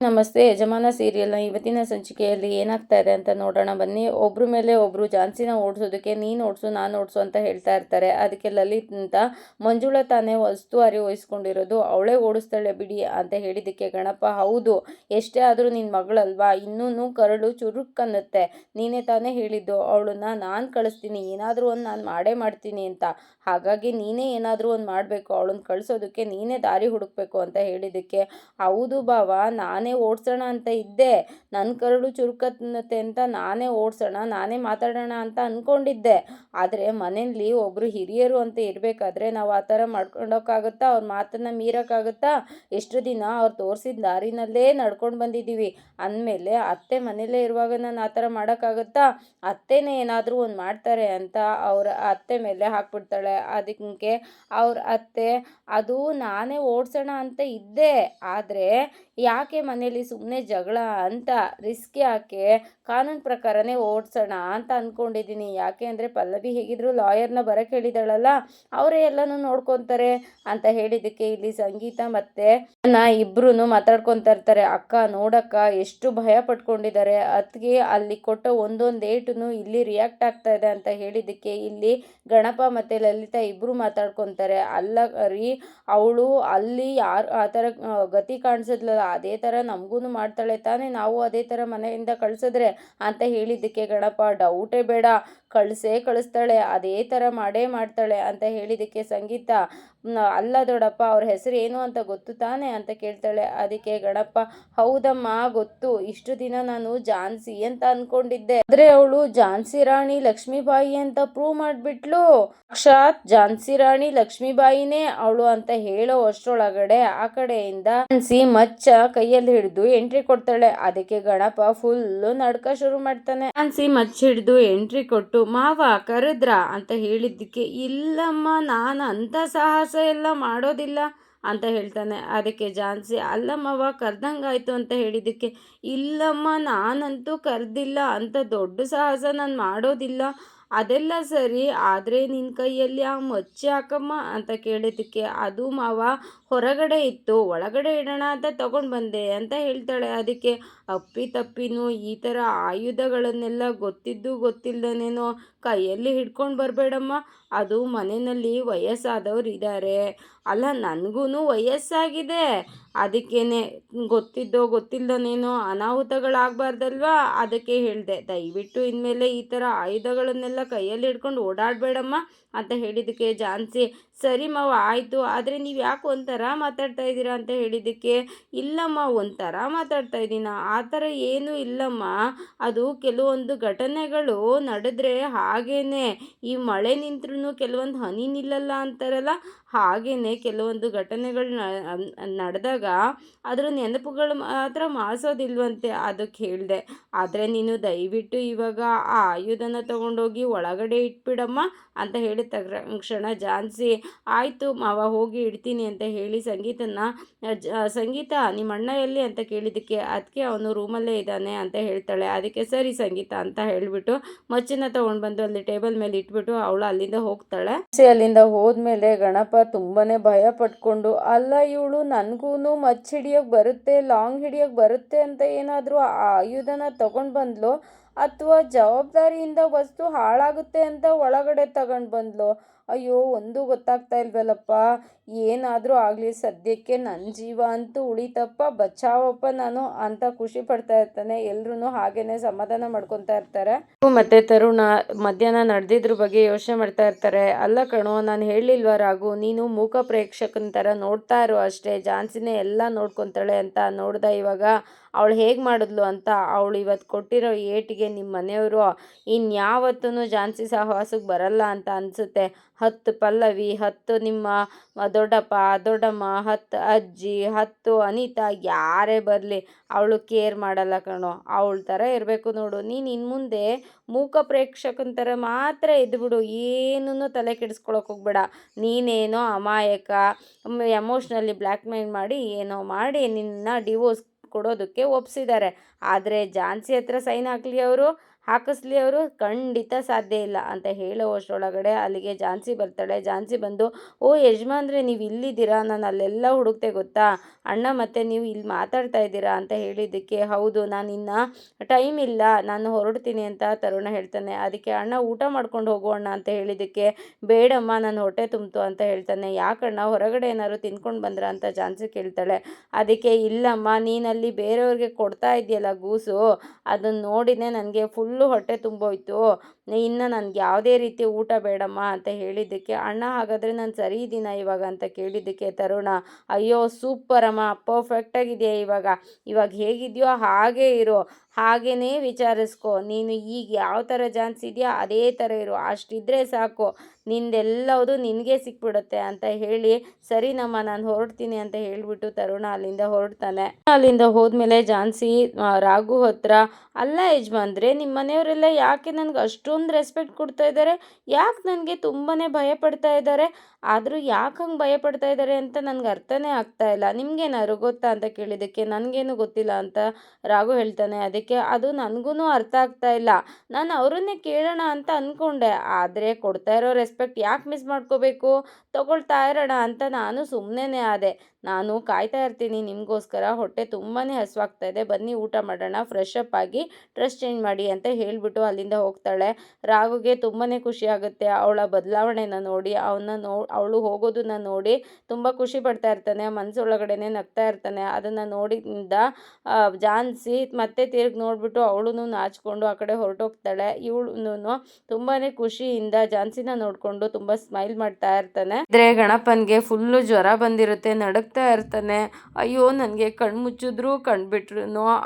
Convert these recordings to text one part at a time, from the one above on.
ನಮಸ್ತೆ, ಯಜಮಾನ ಸೀರಿಯಲ್ನ ಇವತ್ತಿನ ಸಂಚಿಕೆಯಲ್ಲಿ ಏನಾಗ್ತಾ ಇದೆ ಅಂತ ನೋಡೋಣ. ಬನ್ನಿ, ಒಬ್ರು ಮೇಲೆ ಒಬ್ರು ಝಾನ್ಸಿನ ಓಡಿಸೋದಕ್ಕೆ ನೀನು ಓಡಿಸು, ನಾನು ಓಡಿಸು ಅಂತ ಹೇಳ್ತಾ ಇರ್ತಾರೆ. ಅದಕ್ಕೆ ಲಲಿತ್ ಅಂತ ಮಂಜುಳ ತಾನೇ ವಸ್ತುವಾರಿ ವಹಿಸ್ಕೊಂಡಿರೋದು ಅವಳೇ ಓಡಿಸ್ತಾಳೆ ಬಿಡಿ ಅಂತ ಹೇಳಿದ್ದಕ್ಕೆ, ಗಣಪ, ಹೌದು, ಎಷ್ಟೇ ಆದರೂ ನಿನ್ನ ಮಗಳಲ್ವಾ? ಇನ್ನೂ ಕರಳು ಚುರುಕ್ಕನ್ನುತ್ತೆ ನೀನೇ ತಾನೇ ಹೇಳಿದ್ದು. ಅವಳನ್ನ ನಾನು ಕಳಿಸ್ತೀನಿ. ಏನಾದರೂ ಒಂದು ನಾನು ಮಾಡೇ ಮಾಡ್ತೀನಿ ಅಂತ. ಹಾಗಾಗಿ ನೀನೇ ಏನಾದರೂ ಒಂದು ಮಾಡಬೇಕು, ಅವಳನ್ನ ಕಳಿಸೋದಕ್ಕೆ ನೀನೇ ದಾರಿ ಹುಡುಕ್ಬೇಕು ಅಂತ ಹೇಳಿದ್ದಕ್ಕೆ, ಹೌದು ಬಾವ ನಾನೇ ಓಡಿಸೋಣ ಅಂತ ಇದ್ದೆ ನನ್ನ ಕರಳು ಚುರುಕತ್ತೆ ಅಂತ ನಾನೇ ಓಡಿಸೋಣ, ನಾನೇ ಮಾತಾಡೋಣ ಅಂತ ಅಂದ್ಕೊಂಡಿದ್ದೆ ಆದರೆ ಮನೆಯಲ್ಲಿ ಒಬ್ಬರು ಹಿರಿಯರು ಅಂತ ಇರಬೇಕಾದ್ರೆ ನಾವು ಆ ಥರ ಮಾಡ್ಕೊಂಡೋಕ್ಕಾಗುತ್ತಾ? ಅವ್ರ ಮಾತನ್ನು ಮೀರೋಕ್ಕಾಗುತ್ತಾ? ಎಷ್ಟು ದಿನ ಅವ್ರು ತೋರಿಸಿದ ದಾರಿನಲ್ಲೇ ನಡ್ಕೊಂಡು ಬಂದಿದ್ದೀವಿ. ಅಂದಮೇಲೆ ಅತ್ತೆ ಮನೇಲೇ ಇರುವಾಗ ನಾನು ಆ ಥರ ಮಾಡೋಕ್ಕಾಗುತ್ತಾ? ಅತ್ತೆನೇ ಏನಾದರೂ ಒಂದು ಮಾಡ್ತಾರೆ ಅಂತ ಅವರ ಅತ್ತೆ ಮೇಲೆ ಹಾಕ್ಬಿಡ್ತಾಳೆ. ಅದಕ್ಕೆ ಅವ್ರ ಅತ್ತೆ ಅದು ನಾನೇ ಓಡಿಸೋಣ ಅಂತ ಇದ್ದೆ ಆದರೆ ಯಾಕೆ ಮನೇಲಿ ಸುಮ್ಮನೆ ಜಗಳ ಅಂತ ರಿಸ್ಕ್ ಯಾಕೆ? ಕಾನೂನು ಪ್ರಕಾರನೇ ಓಡಿಸೋಣ ಅಂತ ಅಂದ್ಕೊಂಡಿದ್ದೀನಿ ಯಾಕೆ ಅಂದರೆ ಪಲ್ಲವಿ ಹೇಗಿದ್ರು ಲಾಯರ್ನ ಬರೋಕ್ಕೆ ಹೇಳಿದಾಳಲ್ಲ ಅವರೇ ಎಲ್ಲನೂ ನೋಡ್ಕೊತಾರೆ ಅಂತ ಹೇಳಿದ್ದಕ್ಕೆ ಇಲ್ಲಿ ಸಂಗೀತ ಮತ್ತು ನಾ ಇಬ್ಬರೂ ಮಾತಾಡ್ಕೊತಾ ಇರ್ತಾರೆ. ಅಕ್ಕ ನೋಡಕ್ಕ ಎಷ್ಟು ಭಯ ಪಟ್ಕೊಂಡಿದ್ದಾರೆ. ಅದಕ್ಕೆ ಅಲ್ಲಿ ಕೊಟ್ಟ ಒಂದೊಂದು ಏಟು ಇಲ್ಲಿ ರಿಯಾಕ್ಟ್ ಆಗ್ತಾ ಇದೆ ಅಂತ ಹೇಳಿದ್ದಕ್ಕೆ ಇಲ್ಲಿ ಗಣಪ ಮತ್ತು ಲಲಿತಾ ಇಬ್ಬರು ಮಾತಾಡ್ಕೊತಾರೆ. ಅಲ್ಲ ರೀ ಅವಳು ಅಲ್ಲಿ ಯಾರು, ಆ ಥರ ಗತಿ ಕಾಣಿಸಿದ್ಲಲ್ಲ ಅದೇ ಥರ ನಮಗೂ ಮಾಡ್ತಾಳೆ ತಾನೇ, ನಾವು ಅದೇ ಥರ ಮನೆಯಿಂದ ಕಳಿಸಿದ್ರೆ ಅಂತ ಹೇಳಿದ್ದಕ್ಕೆ ಗಣಪ ಡೌಟೇ ಬೇಡ. ಕಳಿಸೇ ಕಳಿಸ್ತಾಳೆ, ಅದೇ ಥರ ಮಾಡೇ ಮಾಡ್ತಾಳೆ ಅಂತ ಹೇಳಿದ್ದಕ್ಕೆ ಸಂಗೀತ ಅಲ್ಲ ದೊಡಪ್ಪ, ಅವ್ರ ಹೆಸರು ಏನು ಅಂತ ಗೊತ್ತು ತಾನೆ? ಅಂತ ಕೇಳ್ತಾಳೆ. ಅದಕ್ಕೆ, ಗಣಪ್ಪ, ಹೌದಮ್ಮ, ಗೊತ್ತು. ಇಷ್ಟು ದಿನ ನಾನು ಜಾನ್ಸಿ ಅಂತ ಅನ್ಕೊಂಡಿದ್ದೆ. ಆದ್ರೆ ಅವಳು ಜಾನ್ಸಿ ರಾಣಿ ಲಕ್ಷ್ಮೀಬಾಯಿ ಅಂತ ಪ್ರೂವ್ ಮಾಡಿಬಿಟ್ಲು. ಸಾಕ್ಷಾತ್ ಝಾನ್ಸಿ ರಾಣಿ ಲಕ್ಷ್ಮೀಬಾಯಿನೇ ಅವಳು ಅಂತ ಹೇಳೋ ಅಷ್ಟರೊಳಗಡೆ ಆ ಕಡೆಯಿಂದ ಜಾನ್ಸಿ ಮಚ್ಚ ಕೈಯಲ್ಲಿ ಹಿಡಿದು ಎಂಟ್ರಿ ಕೊಡ್ತಾಳೆ. ಅದಕ್ಕೆ ಗಣಪ ಫುಲ್ಲು ನಡ್ಕ ಶುರು ಮಾಡ್ತಾನೆ. ಜಾನ್ಸಿ ಮಚ್ಚ ಹಿಡಿದು ಎಂಟ್ರಿ ಕೊಟ್ಟು ಮಾವ ಕರೆದ್ರ ಅಂತ ಹೇಳಿದ್ದಕ್ಕೆ, ಇಲ್ಲಮ್ಮ, ನಾನು ಅಂತ ಸಾಹಸ ಎಲ್ಲ ಮಾಡೋದಿಲ್ಲ ಅಂತ ಹೇಳ್ತಾನೆ. ಅದಕ್ಕೆ ಜಾನ್ಸಿ ಅಲ್ಲಮ್ಮವ ಕರ್ದಂಗಾಯ್ತು ಅಂತ ಹೇಳಿದ್ದಕ್ಕೆ, ಇಲ್ಲಮ್ಮ, ನಾನಂತೂ ಕರೆದಿಲ್ಲ ಅಂತ ದೊಡ್ಡ ಸಾಹಸ ನಾನು ಮಾಡೋದಿಲ್ಲ. ಅದೆಲ್ಲ ಸರಿ, ಆದರೆ ನಿನ್ನ ಕೈಯಲ್ಲಿ ಆ ಮಚ್ಚಿ ಹಾಕಮ್ಮ ಅಂತ ಕೇಳಿದ್ದಕ್ಕೆ, ಅದು ಮಾವ ಹೊರಗಡೆ ಇತ್ತು. ಒಳಗಡೆ ಇಡೋಣ ಅಂತ ತಗೊಂಡು ಬಂದೆ ಅಂತ ಹೇಳ್ತಾಳೆ. ಅದಕ್ಕೆ ಅಪ್ಪಿ ತಪ್ಪಿನೂ ಈ ಥರ ಆಯುಧಗಳನ್ನೆಲ್ಲ ಗೊತ್ತಿದ್ದು ಗೊತ್ತಿಲ್ಲದೇನೋ ಕೈಯಲ್ಲಿ ಹಿಡ್ಕೊಂಡು ಬರಬೇಡಮ್ಮ. ಅದು ಮನೆಯಲ್ಲಿ ವಯಸ್ಸಾದವ್ರು ಇದ್ದಾರೆ ಅಲ್ಲ ನನಗೂ ವಯಸ್ಸಾಗಿದೆ. ಅದಕ್ಕೇನೆ ಗೊತ್ತಿದ್ದೋ ಗೊತ್ತಿಲ್ಲದೇನೋ ಅನಾಹುತಗಳಾಗಬಾರ್ದಲ್ವಾ? ಅದಕ್ಕೆ ಹೇಳಿದೆ. ದಯವಿಟ್ಟು ಇನ್ಮೇಲೆ ಈ ಥರ ಆಯುಧಗಳನ್ನೆಲ್ಲ ಕೈಯಲ್ಲಿ ಹಿಡ್ಕೊಂಡು ಓಡಾಡಬೇಡಮ್ಮ ಅಂತ ಹೇಳಿದ್ದಕ್ಕೆ ಜಾನ್ಸಿ, ಸರಿ ಮಾವ, ಆಯಿತು. ಆದರೆ ನೀವು ಯಾಕೆ ಒಂಥರ ಮಾತಾಡ್ತಾ ಇದ್ದೀರಾ ಅಂತ ಹೇಳಿದ್ದಕ್ಕೆ, ಇಲ್ಲಮ್ಮ, ಒಂಥರ ಮಾತಾಡ್ತಾ ಇದ್ದೀನ. ಆ ಥರ ಏನೂ ಇಲ್ಲಮ್ಮ. ಅದು ಕೆಲವೊಂದು ಘಟನೆಗಳು ನಡೆದ್ರೆ ಹಾಗೇನೆ. ಈ ಮಳೆ ನಿಂತ್ರೂ ಕೆಲವೊಂದು ಹನಿ ನಿಲ್ಲಲ್ಲ ಅಂತಾರಲ್ಲ? ಹಾಗೇನೆ ಕೆಲವೊಂದು ಘಟನೆಗಳು ನಡೆದಾಗ ಅದರ ನೆನಪುಗಳು ಮಾತ್ರ ಮಾಸೋದಿಲ್ವಂತೆ ಅದಕ್ಕೆ ಹೇಳಿದೆ. ಆದರೆ ನೀನು ದಯವಿಟ್ಟು ಇವಾಗ ಆ ಆಯುಧನ ತಗೊಂಡೋಗಿ ಒಳಗಡೆ ಇಟ್ಬಿಡಮ್ಮ ಅಂತ ಹೇಳಿದ ತಕ್ಷಣ ಜಾನ್ಸಿ. ಆಯಿತು ಮಾವ, ಹೋಗಿ ಇಡ್ತೀನಿ ಅಂತ ಹೇಳಿ ಸಂಗೀತನ ಸಂಗೀತ ನಿಮ್ಮ ಅಣ್ಣ ಎಲ್ಲಿ ಅಂತ ಕೇಳಿದ್ದಕ್ಕೆ ಅದಕ್ಕೆ ಅವನು ರೂಮಲ್ಲೇ ಇದ್ದಾನೆ ಅಂತ ಹೇಳ್ತಾಳೆ. ಅದಕ್ಕೆ ಸರಿ ಸಂಗೀತ ಅಂತ ಹೇಳಿಬಿಟ್ಟು ಮಚ್ಚನ್ನ ತಗೊಂಡು ಬಂದು ಅಲ್ಲಿ ಟೇಬಲ್ ಮೇಲೆ ಇಟ್ಬಿಟ್ಟು ಅವಳು ಅಲ್ಲಿಂದ ಹೋಗ್ತಾಳೆ. ಅಲ್ಲಿಂದ ಹೋದ್ಮೇಲೆ ಗಣಪ ತುಂಬಾನೇ ಭಯ ಪಟ್ಕೊಂಡು, ಅಲ್ಲ ಇವಳು ನನಗೂ ಮಚ್ಚ ಹಿಡಿಯೋಕೆ ಬರುತ್ತೆ, ಲಾಂಗ್ ಹಿಡಿಯೋಕೆ ಬರುತ್ತೆ ಅಂತ ಏನಾದರೂ ಆ ಆಯುಧನ ತಗೊಂಡು ಬಂದ್ಲು ಅಥವಾ ಜವಾಬ್ದಾರಿಯಿಂದ ವಸ್ತು ಹಾಳಾಗುತ್ತೆ ಅಂತ ಒಳಗಡೆ ತಗೊಂಡು ಬಂದ್ಲು? ಅಯ್ಯೋ, ಒಂದು ಗೊತ್ತಾಗ್ತಾ ಇಲ್ವಲ್ಲಪ್ಪ. ಏನಾದರೂ ಆಗಲಿ, ಸದ್ಯಕ್ಕೆ ನನ್ನ ಜೀವ ಅಂತೂ ಉಳಿತಪ್ಪ, ಬಚಾವಪ್ಪ ನಾನು ಅಂತ ಖುಷಿ ಪಡ್ತಾ ಇರ್ತಾನೆ. ಎಲ್ರೂ ಹಾಗೇನೆ ಸಮಾಧಾನ ಮಾಡ್ಕೊತಾ ಇರ್ತಾರೆ. ಮತ್ತೆ ತರುಣ ಮಧ್ಯಾಹ್ನ ನಡೆದಿದ್ರ ಬಗ್ಗೆ ಯೋಚನೆ ಮಾಡ್ತಾ ಇರ್ತಾರೆ. ಅಲ್ಲ ಕಣೋ, ನಾನು ಹೇಳಿಲ್ವ ರಾಗು ನೀನು ಮೂಕ ಪ್ರೇಕ್ಷಕನ ಥರ ನೋಡ್ತಾ ಇರೋ ಅಷ್ಟೇ. ಜಾನ್ಸಿನೇ ಎಲ್ಲ ನೋಡ್ಕೊತಾಳೆ ಅಂತ ನೋಡ್ದಾ ಇವಾಗ ಅವಳು ಹೇಗೆ ಮಾಡಿದ್ಲು ಅಂತ ಅವಳು ಇವತ್ತು ಕೊಟ್ಟಿರೋ ಏಟಿಗೆ ನಿಮ್ಮ ಮನೆಯವರು ಇನ್ಯಾವತ್ತೂ ಝಾನ್ಸಿ ಸಹವಾಸಕ್ಕೆ ಬರಲ್ಲ ಅಂತ ಅನಿಸುತ್ತೆ. ಹತ್ತು ಪಲ್ಲವಿ, ಹತ್ತು ನಿಮ್ಮ ದೊಡ್ಡಪ್ಪ, ದೊಡ್ಡಮ್ಮ ಹತ್ತು ಅಜ್ಜಿ, ಹತ್ತು, ಅನಿತಾ, ಯಾರೇ ಬರಲಿ, ಅವಳು ಕೇರ್ ಮಾಡಲ್ಲ ಕಣೋ, ಅವಳ ಥರ ಇರಬೇಕು ನೋಡು. ನೀನು ಇನ್ನು ಮುಂದೆ ಮೂಕ ಪ್ರೇಕ್ಷಕನ ಥರ ಮಾತ್ರ ಇದ್ಬಿಡು ಏನೂ ತಲೆ ಕೆಡಿಸ್ಕೊಳಕ್ಕೆ ಹೋಗ್ಬೇಡ. ನೀನೇನೋ ಅಮಾಯಕ ಎಮೋಷ್ನಲಿ ಬ್ಲ್ಯಾಕ್ ಮೇಲ್ ಮಾಡಿ, ಏನೋ ಮಾಡಿ ನಿನ್ನ ಡಿವೋರ್ಸ್ ಕೊಡೋದಕ್ಕೆ ಒಪ್ಸಿದ್ದಾರೆ ಆದರೆ ಜಾನ್ಸಿ ಹತ್ರ ಸೈನ್ ಹಾಕಲಿ ಅವರು ಹಾಕಿಸ್ಲಿ ಅವರು, ಖಂಡಿತ ಸಾಧ್ಯ ಇಲ್ಲ ಅಂತ ಹೇಳುವಷ್ಟರೊಳಗಡೆ ಅಲ್ಲಿಗೆ ಝಾನ್ಸಿ ಬರ್ತಾಳೆ. ಝಾನ್ಸಿ ಬಂದು, ಓ ಯಜಮಾನ್ರೆ, ನೀವು ಇಲ್ಲಿದ್ದೀರಾ? ನಾನು ಅಲ್ಲೆಲ್ಲ ಹುಡುಕ್ತೆ ಗೊತ್ತಾ? ಅಣ್ಣ ಮತ್ತೆ ನೀವು ಇಲ್ಲಿ ಮಾತಾಡ್ತಾ ಇದ್ದೀರಾ? ಅಂತ ಹೇಳಿದ್ದಕ್ಕೆ, ಹೌದು, ನಾನು ಇನ್ನು ಟೈಮ್ ಇಲ್ಲ. ನಾನು ಹೊರಡ್ತೀನಿ ಅಂತ ತರುಣ ಹೇಳ್ತಾನೆ. ಅದಕ್ಕೆ ಅಣ್ಣ, ಊಟ ಮಾಡ್ಕೊಂಡು ಹೋಗೋಣ ಅಂತ ಹೇಳಿದ್ದಕ್ಕೆ, ಬೇಡಮ್ಮ, ನಾನು ಹೊಟ್ಟೆ ತುಂಬಿತು ಅಂತ ಹೇಳ್ತಾನೆ. ಯಾಕಣ್ಣ, ಹೊರಗಡೆ ಏನಾದ್ರು ತಿನ್ಕೊಂಡು ಬಂದ್ರ? ಅಂತ ಝಾನ್ಸಿ ಕೇಳ್ತಾಳೆ. ಅದಕ್ಕೆ, ಇಲ್ಲಮ್ಮ ನೀನಲ್ಲಿ ಬೇರೆಯವ್ರಿಗೆ ಕೊಡ್ತಾ ಇದೆಯಲ್ಲ ಗೂಸು ಅದನ್ನು ನೋಡಿನೇ ನನಗೆ ಫುಲ್ಲು ಹೊಟ್ಟೆ ತುಂಬೋಯ್ತು ಇನ್ನು ನನಗೆ ಯಾವುದೇ ರೀತಿ ಊಟ ಬೇಡಮ್ಮ ಅಂತ ಹೇಳಿದ್ದಕ್ಕೆ, ಅಣ್ಣ ಹಾಗಾದರೆ ನಾನು ಸರಿ ಇದ್ದೀನ ಇವಾಗ ಅಂತ ಕೇಳಿದ್ದಕ್ಕೆ, ತರುಣ, ಅಯ್ಯೋ ಸೂಪರಮ್ಮ ಪರ್ಫೆಕ್ಟಾಗಿದೆಯಾ ಇವಾಗ? ಇವಾಗ ಹೇಗಿದೆಯೋ ಹಾಗೇ ಇರು ಹಾಗೇ ವಿಚಾರಿಸ್ಕೊ. ನೀನು ಈಗ ಯಾವ ಥರ ಚಾನ್ಸ್ ಇದೆಯಾ ಅದೇ ಥರ ಇರು, ಅಷ್ಟಿದ್ರೆ ಸಾಕು. ನಿಂದೆಲ್ಲವುದು ನಿನಗೆ ಸಿಕ್ಬಿಡುತ್ತೆ ಅಂತ ಹೇಳಿ, ಸರಿನಮ್ಮ, ನಾನು ಹೊರಡ್ತೀನಿ ಅಂತ ಹೇಳಿಬಿಟ್ಟು ತರುಣ ಅಲ್ಲಿಂದ ಹೊರಡ್ತಾನೆ. ಅಲ್ಲಿಂದ ಹೋದ್ಮೇಲೆ ಝಾನ್ಸಿ ರಾಘು ಹತ್ರ, ಅಲ್ಲ ಯಜಮಾನ್ರೆ ನಿಮ್ಮ ಮನೆಯವರೆಲ್ಲ ಯಾಕೆ ನನಗೆ ಅಷ್ಟೊಂದು ರೆಸ್ಪೆಕ್ಟ್ ಕೊಡ್ತಾ ಇದ್ದಾರೆ. ಯಾಕೆ ನನಗೆ ತುಂಬಾ ಭಯ ಪಡ್ತಾ ಇದ್ದಾರೆ? ಆದರೂ ಯಾಕೆ ಹಂಗೆ ಭಯ ಪಡ್ತಾ ಇದ್ದಾರೆ ಅಂತ ನನಗೆ ಅರ್ಥನೇ ಆಗ್ತಾ ಇಲ್ಲ. ನಿಮ್ಗೇನಾದ್ರು ಗೊತ್ತಾ ಅಂತ ಕೇಳಿದ್ದಕ್ಕೆ? ನನಗೇನು ಗೊತ್ತಿಲ್ಲ ಅಂತ ರಾಘು ಹೇಳ್ತಾನೆ. ಅದಕ್ಕೆ ಅದು ನನಗೂ ಅರ್ಥ ಆಗ್ತಾ ಇಲ್ಲ. ನಾನು ಅವರನ್ನೇ ಕೇಳೋಣ ಅಂತ ಅಂದ್ಕೊಂಡೆ ಆದರೆ ಕೊಡ್ತಾ ಇರೋ ರೆಸ್ಪೆಕ್ಟ್ ಯಾಕೆ ಮಿಸ್ ಮಾಡ್ಕೋಬೇಕು? ತಗೊಳ್ತಾ ಇರೋಣ ಅಂತ ನಾನು ಸುಮ್ಮನೆ ಆದೆ. ನಾನು ಕಾಯ್ತಾ ಇರ್ತೀನಿ. ನಿಮಗೋಸ್ಕರ ಹೊಟ್ಟೆ ತುಂಬಾ ಹಸುವಾಗ್ತಾ ಇದೆ. ಬನ್ನಿ, ಊಟ ಮಾಡೋಣ. ಫ್ರೆಶ್ ಅಪ್ ಆಗಿ ಡ್ರೆಸ್ ಚೇಂಜ್ ಮಾಡಿ ಅಂತ ಹೇಳಿಬಿಟ್ಟು ಅಲ್ಲಿಂದ ಹೋಗ್ತಾಳೆ. ರಾಘುಗೆ ತುಂಬಾ ಖುಷಿ ಆಗುತ್ತೆ. ಅವಳ ಬದಲಾವಣೆನ ನೋಡಿ. ಅವನ್ನ ನೋ ಅವಳು ಹೋಗೋದನ್ನ ನೋಡಿ ತುಂಬ ಖುಷಿ ಪಡ್ತಾ ಇರ್ತಾನೆ ಮನಸ್ಸೊಳಗಡೆನೆ ನಗ್ತಾ ಇರ್ತಾನೆ. ಅದನ್ನು ನೋಡಿದ ಜಾನ್ಸಿ ಮತ್ತೆ ತಿರುಗಿ ನೋಡಿಬಿಟ್ಟು ಅವಳು ನಾಚಿಕೊಂಡು ಆ ಕಡೆ ಹೊರಟೋಗ್ತಾಳೆ. ಇವಳು ತುಂಬಾ ಖುಷಿಯಿಂದ ಜಾನ್ಸಿನ ನೋಡಿಕೊಂಡು ತುಂಬ ಸ್ಮೈಲ್ ಮಾಡ್ತಾ ಇರ್ತಾನೆ. ಇದ್ರೆ ಗಣಪನ್ಗೆ ಫುಲ್ಲು ಜ್ವರ ಬಂದಿರುತ್ತೆ ನಡಕ್ತಾ ಇರ್ತಾನೆ. ಅಯ್ಯೋ, ನನಗೆ ಕಣ್ಣು ಮುಚ್ಚಿದ್ರು ಕಣ್ಬಿಟ್ರು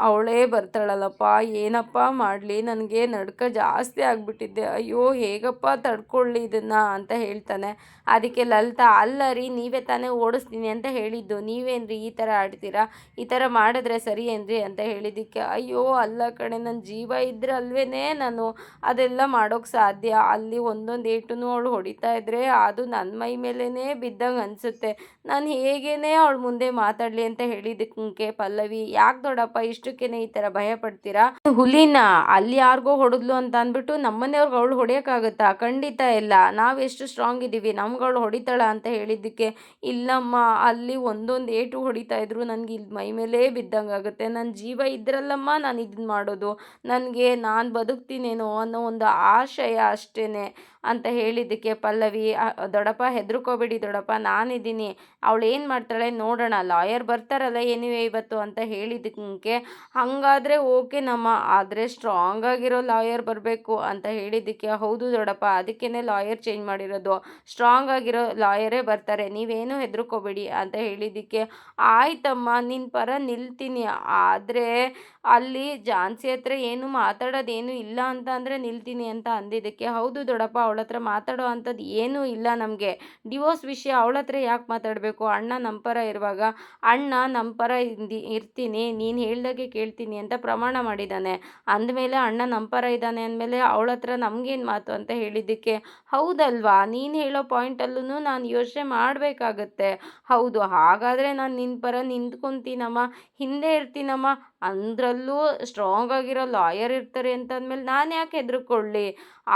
ಅವಳೇ ಬರ್ತಾಳಲ್ಲಪ್ಪ, ಏನಪ್ಪ ಮಾಡಲಿ? ನನಗೆ ನಡ್ಕ ಜಾಸ್ತಿ ಆಗಿಬಿಟ್ಟಿದ್ದೆ. ಅಯ್ಯೋ, ಹೇಗಪ್ಪ ತಡ್ಕೊಳ್ಳಿ ಇದನ್ನು ಅಂತ ಹೇಳ್ತಾನೆ. ಅದಕ್ಕೆ ಲಲಿತಾ ಅಲ್ಲ ರೀ ನೀವೇ ತಾನೇ ಓಡಿಸ್ತೀನಿ ಅಂತ ಹೇಳಿದ್ದು. ನೀವೇನ್ರಿ ಈ ಥರ ಆಡ್ತೀರಾ? ಈ ಥರ ಮಾಡಿದ್ರೆ ಸರಿ ಏನ್ರಿ ಅಂತ ಹೇಳಿದ್ದಕ್ಕೆ, ಅಯ್ಯೋ, ಅಲ್ಲ ಕಡೆ ನನ್ನ ಜೀವ ಇದ್ರೆ ಅಲ್ವೇ ನಾನು ಅದೆಲ್ಲ ಮಾಡೋಕ್ಕೆ ಸಾಧ್ಯ? ಅಲ್ಲಿ ಒಂದೊಂದು ಏಟು ಅವಳು ಹೊಡಿತಾ ಇದ್ರೆ ಅದು ನನ್ನ ಮೈ ಮೇಲೇ ಬಿದ್ದಂಗೆ ಅನಿಸುತ್ತೆ. ನಾನು ಹೇಗೇನೆ ಅವಳು ಮುಂದೆ ಮಾತಾಡಲಿ ಅಂತ ಹೇಳಿದ್ದಕ್ಕೆ ಪಲ್ಲವಿ? ಯಾಕೆ ದೊಡ್ಡಪ್ಪ ಇಷ್ಟಕ್ಕೇನೆ ಈ ಥರ ಭಯ ಪಡ್ತೀರಾ ಹುಲಿನ ಅಲ್ಲಿ ಯಾರಿಗೋ ಹೊಡೆದ್ಲು ಅಂತ ಅಂದ್ಬಿಟ್ಟು ನಮ್ಮನೆಯವ್ರಿಗೆ ಅವಳು ಹೊಡೆಯೋಕ್ಕಾಗುತ್ತಾ? ಖಂಡಿತ ಇಲ್ಲ. ನಾವು ಎಷ್ಟು ಸ್ಟ್ರಾಂಗ್ ಇದ್ದೀವಿ ನಮ್ಗಳು ಹೊಡಿತಾಳ ಅಂತ ಹೇಳಿದ್ದಕ್ಕೆ, ಇಲ್ಲಮ್ಮ, ಅಲ್ಲಿ ಒಂದೊಂದು ಏಟು ಹೊಡಿತಾ ಇದ್ರು, ನನಗೆ ಇಲ್ಲಿ ಮೈ ಮೇಲೆ ಬಿದ್ದಂಗೆ ಆಗುತ್ತೆ. ನನ್ನ ಜೀವ ಇದ್ರಲ್ಲಮ್ಮ ನಾನು ಇದನ್ನ ಮಾಡೋದು. ನನಗೆ ನಾನು ಬದುಕ್ತೀನೇನೋ ಅನ್ನೋ ಒಂದು ಆಶಯ ಅಷ್ಟೇ ಅಂತ ಹೇಳಿದ್ದಕ್ಕೆ ಪಲ್ಲವಿ ದೊಡ್ಡಪ್ಪ ಹೆದರ್ಕೋಬೇಡಿ ದೊಡ್ಡಪ್ಪ ನಾನಿದ್ದೀನಿ. ಅವಳು ಏನು ಮಾಡ್ತಾಳೆ ನೋಡೋಣ. ಲಾಯರ್ ಬರ್ತಾರಲ್ಲ ಏನಿವೆ ಇವತ್ತು ಅಂತ ಹೇಳಿದ್ದಕ್ಕೆ, ಹಾಗಾದರೆ ಓಕೆ ನಮ್ಮ, ಆದರೆ ಸ್ಟ್ರಾಂಗ್ ಆಗಿರೋ ಲಾಯರ್ ಬರಬೇಕು ಅಂತ ಹೇಳಿದ್ದಕ್ಕೆ, ಹೌದು ದೊಡ್ಡಪ್ಪ ಅದಕ್ಕೇ ಲಾಯರ್ ಚೇಂಜ್ ಮಾಡಿರೋದು. ಸ್ಟ್ರಾಂಗ್ ಆಗಿರೋ ಲಾಯರೇ ಬರ್ತಾರೆ. ನೀವೇನು ಹೆದರ್ಕೋಬೇಡಿ ಅಂತ ಹೇಳಿದ್ದಕ್ಕೆ, ಆಯ್ತಮ್ಮ ನಿನ್ನ ಪರ ನಿಲ್ತೀನಿ. ಆದರೆ ಅಲ್ಲಿ ಜಾನ್ಸಿ ಹತ್ರ ಏನು ಮಾತಾಡೋದೇನು ಇಲ್ಲ ಅಂತ ಅಂದರೆ ನಿಲ್ತೀನಿ ಅಂತ ಅಂದಿದ್ದಕ್ಕೆ, ಹೌದು ದೊಡ್ಡಪ್ಪ ಅವಳ ಹತ್ರ ಮಾತಾಡೋ ಅಂಥದ್ದು ಏನೂ ಇಲ್ಲ ನಮಗೆ. ಡಿವೋರ್ಸ್ ವಿಷಯ ಅವಳ ಹತ್ರ ಯಾಕೆ ಮಾತಾಡಬೇಕು? ಅಣ್ಣ ನಮ್ಮ ಪರ ಇರುವಾಗ, ಅಣ್ಣ ನಮ್ಮ ಪರ ಇರ್ತೀನಿ, ನೀನು ಹೇಳ್ದಾಗೆ ಕೇಳ್ತೀನಿ ಅಂತ ಪ್ರಮಾಣ ಮಾಡಿದ್ದಾನೆ ಅಂದಮೇಲೆ ಅಣ್ಣ ನಮ್ಮ ಪರ ಇದ್ದಾನೆ ಅಂದಮೇಲೆ ಅವಳ ಹತ್ರ ನಮಗೇನು ಮಾತು ಅಂತ ಹೇಳಿದ್ದಕ್ಕೆ, ಹೌದಲ್ವಾ? ನೀನು ಹೇಳೋ ಪಾಯಿಂಟಲ್ಲೂ ನಾನು ಯೋಚನೆ ಮಾಡಬೇಕಾಗತ್ತೆ. ಹೌದು, ಹಾಗಾದರೆ ನಾನು ನಿನ್ನ ಪರ ನಿಂತ್ಕೊತೀನಮ್ಮ, ಹಿಂದೆ ಇರ್ತೀನಮ್ಮ. ಅಂದ್ರಲ್ಲೂ ಸ್ಟ್ರಾಂಗ್ ಆಗಿರೋ ಲಾಯರ್ ಇರ್ತಾರೆ ಅಂತಂದಮೇಲೆ ನಾನು ಯಾಕೆ ಹೆದರ್ಕೊಳ್ಳಿ?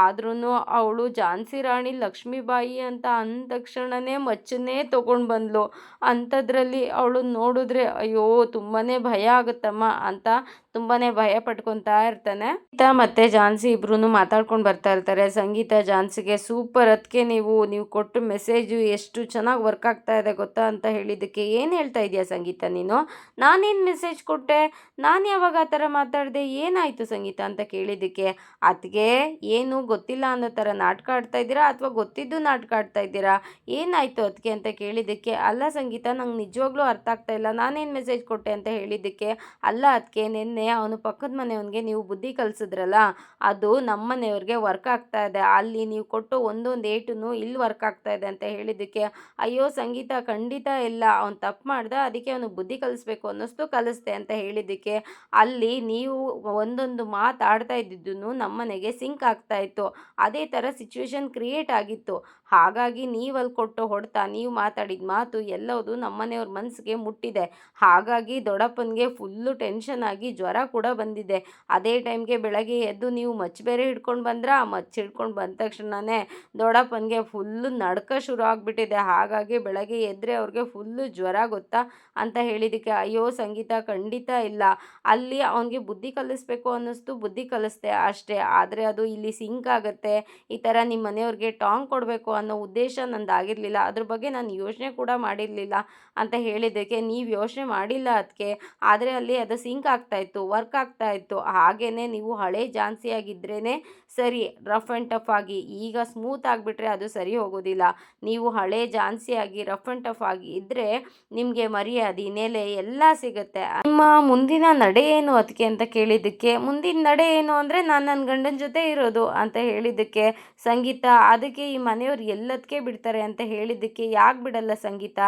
ಆದ್ರೂ ಅವಳು ಝಾನ್ಸಿ ರಾಣಿ ಲಕ್ಷ್ಮೀಬಾಯಿ ಅಂತ ಅಂದ ತಕ್ಷಣವೇ ಮಚ್ಚನ್ನೇ ತೊಗೊಂಡು ಬಂದಳು ಅಂಥದ್ರಲ್ಲಿ ಅವಳು ನೋಡಿದ್ರೆ, ಅಯ್ಯೋ ತುಂಬಾ ಭಯ ಆಗುತ್ತಮ್ಮ ಅಂತ ತುಂಬಾ ಭಯ ಪಟ್ಕೊತಾ ಇರ್ತಾನೆ. ಗೀತಾ ಮತ್ತೆ ಜಾನ್ಸಿ ಇಬ್ರು ಮಾತಾಡ್ಕೊಂಡು ಬರ್ತಾ ಇರ್ತಾರೆ. ಸಂಗೀತ, ಜಾನ್ಸಿಗೆ ಸೂಪರ್ ಅದಕ್ಕೆ ನೀವು ನೀವು ಕೊಟ್ಟು ಮೆಸೇಜು ಎಷ್ಟು ಚೆನ್ನಾಗಿ ವರ್ಕ್ ಆಗ್ತಾ ಇದೆ ಗೊತ್ತಾ ಅಂತ ಹೇಳಿದ್ದಕ್ಕೆ ಏನು ಹೇಳ್ತಾ ಇದೆಯಾ ಸಂಗೀತ ನೀನು? ನಾನೇನು ಮೆಸೇಜ್ ಕೊಟ್ಟೆ? ನಾನು ಯಾವಾಗ ಆ ಥರ ಮಾತಾಡಿದೆ? ಏನಾಯಿತು ಸಂಗೀತ ಅಂತ ಕೇಳಿದ್ದಕ್ಕೆ? ಅದಕ್ಕೆ ಏನು ಗೊತ್ತಿಲ್ಲ ಅನ್ನೋ ಥರ ನಾಟಕ ಆಡ್ತಾ ಇದ್ದೀರಾ ಅಥವಾ ಗೊತ್ತಿದ್ದು ನಾಟಕ ಆಡ್ತಾ ಇದ್ದೀರಾ? ಏನಾಯಿತು ಅದಕ್ಕೆ ಅಂತ ಕೇಳಿದ್ದಕ್ಕೆ? ಅಲ್ಲ ಸಂಗೀತ, ನಂಗೆ ನಿಜವಾಗ್ಲೂ ಅರ್ಥ ಆಗ್ತಾ ಇಲ್ಲ. ನಾನೇನು ಮೆಸೇಜ್ ಕೊಟ್ಟೆ ಅಂತ ಹೇಳಿದ್ದಕ್ಕೆ? ಅಲ್ಲ ಅದಕ್ಕೆ ನಿನ್ನೆ ಅವನು ಪಕ್ಕದ ಮನೆಯವನಿಗೆ ನೀವು ಬುದ್ಧಿ ಕಲಿಸಿದ್ರಲ್ಲ, ಅದು ನಮ್ಮ ಮನೆಯವ್ರಿಗೆ ವರ್ಕ್ ಆಗ್ತಾ ಇದೆ. ಅಲ್ಲಿ ನೀವು ಕೊಟ್ಟು ಒಂದೊಂದು ಏಟುನು ಇಲ್ಲಿ ವರ್ಕ್ ಆಗ್ತಾ ಇದೆ ಅಂತ ಹೇಳಿದ್ದಕ್ಕೆ, ಅಯ್ಯೋ ಸಂಗೀತ ಖಂಡಿತ ಇಲ್ಲ, ಅವ್ನು ತಪ್ಪು ಮಾಡ್ದೆ, ಅದಕ್ಕೆ ಅವನು ಬುದ್ಧಿ ಕಲಿಸ್ಬೇಕು ಅನ್ನಿಸ್ತು ಕಲಿಸ್ದೆ ಅಂತ ಹೇಳಿದ್ದಕ್ಕೆ, ಅಲ್ಲಿ ನೀವು ಒಂದೊಂದು ಮಾತಾಡ್ತಾ ಇದ್ದಿದ್ದು ನಮ್ಮ ಮನೆಗೆ ಸಿಂಕ್ ಆಗ್ತಾ ಇತ್ತು. ಅದೇ ಥರ ಸಿಚುವೇಶನ್ ಕ್ರಿಯೇಟ್ ಆಗಿತ್ತು. ಹಾಗಾಗಿ ನೀವು ಅಲ್ಲಿ ಕೊಟ್ಟು ಹೊಡೆತ, ನೀವು ಮಾತಾಡಿದ ಮಾತು ಎಲ್ಲವುದು ನಮ್ಮ ಮನೆಯವ್ರ ಮನಸ್ಸಿಗೆ ಮುಟ್ಟಿದೆ. ಹಾಗಾಗಿ ದೊಡ್ಡಪ್ಪನಿಗೆ ಫುಲ್ಲು ಟೆನ್ಷನ್ ಆಗಿ ಜ್ವರ ಜ್ವರ ಕೂಡ ಬಂದಿದೆ. ಅದೇ ಟೈಮ್ಗೆ ಬೆಳಗ್ಗೆ ಎದ್ದು ನೀವು ಮಚ್ಚ ಬೇರೆ ಹಿಡ್ಕೊಂಡು ಬಂದ್ರೆ? ಆ ಮಚ್ಚು ಹಿಡ್ಕೊಂಡು ಬಂದ ತಕ್ಷಣನೇ ದೊಡ್ಡಪ್ಪನಿಗೆ ಫುಲ್ಲು ನಡ್ಕ ಶುರು ಆಗಿಬಿಟ್ಟಿದೆ. ಹಾಗಾಗಿ ಬೆಳಗ್ಗೆ ಎದ್ದರೆ ಅವ್ರಿಗೆ ಫುಲ್ಲು ಜ್ವರ ಗೊತ್ತಾ ಅಂತ ಹೇಳಿದ್ದಕ್ಕೆ ಅಯ್ಯೋ ಸಂಗೀತ ಖಂಡಿತ ಇಲ್ಲ. ಅಲ್ಲಿ ಅವನಿಗೆ ಬುದ್ಧಿ ಕಲಿಸ್ಬೇಕು ಅನ್ನಿಸ್ತು, ಬುದ್ಧಿ ಕಲಿಸ್ದೆ ಅಷ್ಟೇ. ಆದರೆ ಅದು ಇಲ್ಲಿ ಸಿಂಕ್ ಆಗುತ್ತೆ. ಈ ಥರ ನಿಮ್ಮ ಮನೆಯವ್ರಿಗೆ ಟಾಂಗ್ ಕೊಡಬೇಕು ಅನ್ನೋ ಉದ್ದೇಶ ನಂದು ಆಗಿರಲಿಲ್ಲ. ಅದ್ರ ಬಗ್ಗೆ ನಾನು ಯೋಚನೆ ಕೂಡ ಮಾಡಿರಲಿಲ್ಲ ಅಂತ ಹೇಳಿದ್ದಕ್ಕೆ ನೀವು ಯೋಚನೆ ಮಾಡಿಲ್ಲ ಅದಕ್ಕೆ ಆದರೆ ಅಲ್ಲಿ ಅದು ಸಿಂಕ್ ಆಗ್ತಾಯಿತ್ತು ವರ್ಕ್ ಆಗ್ತಾ ಇತ್ತು. ಹಾಗೇ ನೀವು ಹಳೆ ಜಾನ್ಸಿಯಾಗಿದ್ರೇ ಸರಿ ರಫ್ ಆ್ಯಂಡ್ ಟಫ್ ಆಗಿ, ಈಗ ಸ್ಮೂತ್ ಆಗಿಬಿಟ್ರೆ ಅದು ಸರಿ ಹೋಗೋದಿಲ್ಲ. ನೀವು ಹಳೆ ಜಾನ್ಸಿಯಾಗಿ ರಫ್ ಆ್ಯಂಡ್ ಟಫ್ ಆಗಿ ಇದ್ದರೆ ನಿಮಗೆ ಮರ್ಯಾದೆ, ನೆಲೆ ಎಲ್ಲ ಸಿಗುತ್ತೆ. ನಿಮ್ಮ ಮುಂದಿನ ನಡೆ ಏನು ಅದಕ್ಕೆ ಅಂತ ಕೇಳಿದ್ದಕ್ಕೆ, ಮುಂದಿನ ನಡೆ ಏನು ಅಂದರೆ ನಾನು ನನ್ನ ಗಂಡನ ಜೊತೆ ಇರೋದು ಅಂತ ಹೇಳಿದ್ದಕ್ಕೆ ಸಂಗೀತ. ಅದಕ್ಕೆ ಈ ಮನೆಯವ್ರು ಎಲ್ಲದಕ್ಕೆ ಬಿಡ್ತಾರೆ ಅಂತ ಹೇಳಿದ್ದಕ್ಕೆ ಯಾಕೆ ಬಿಡಲ್ಲ ಸಂಗೀತ?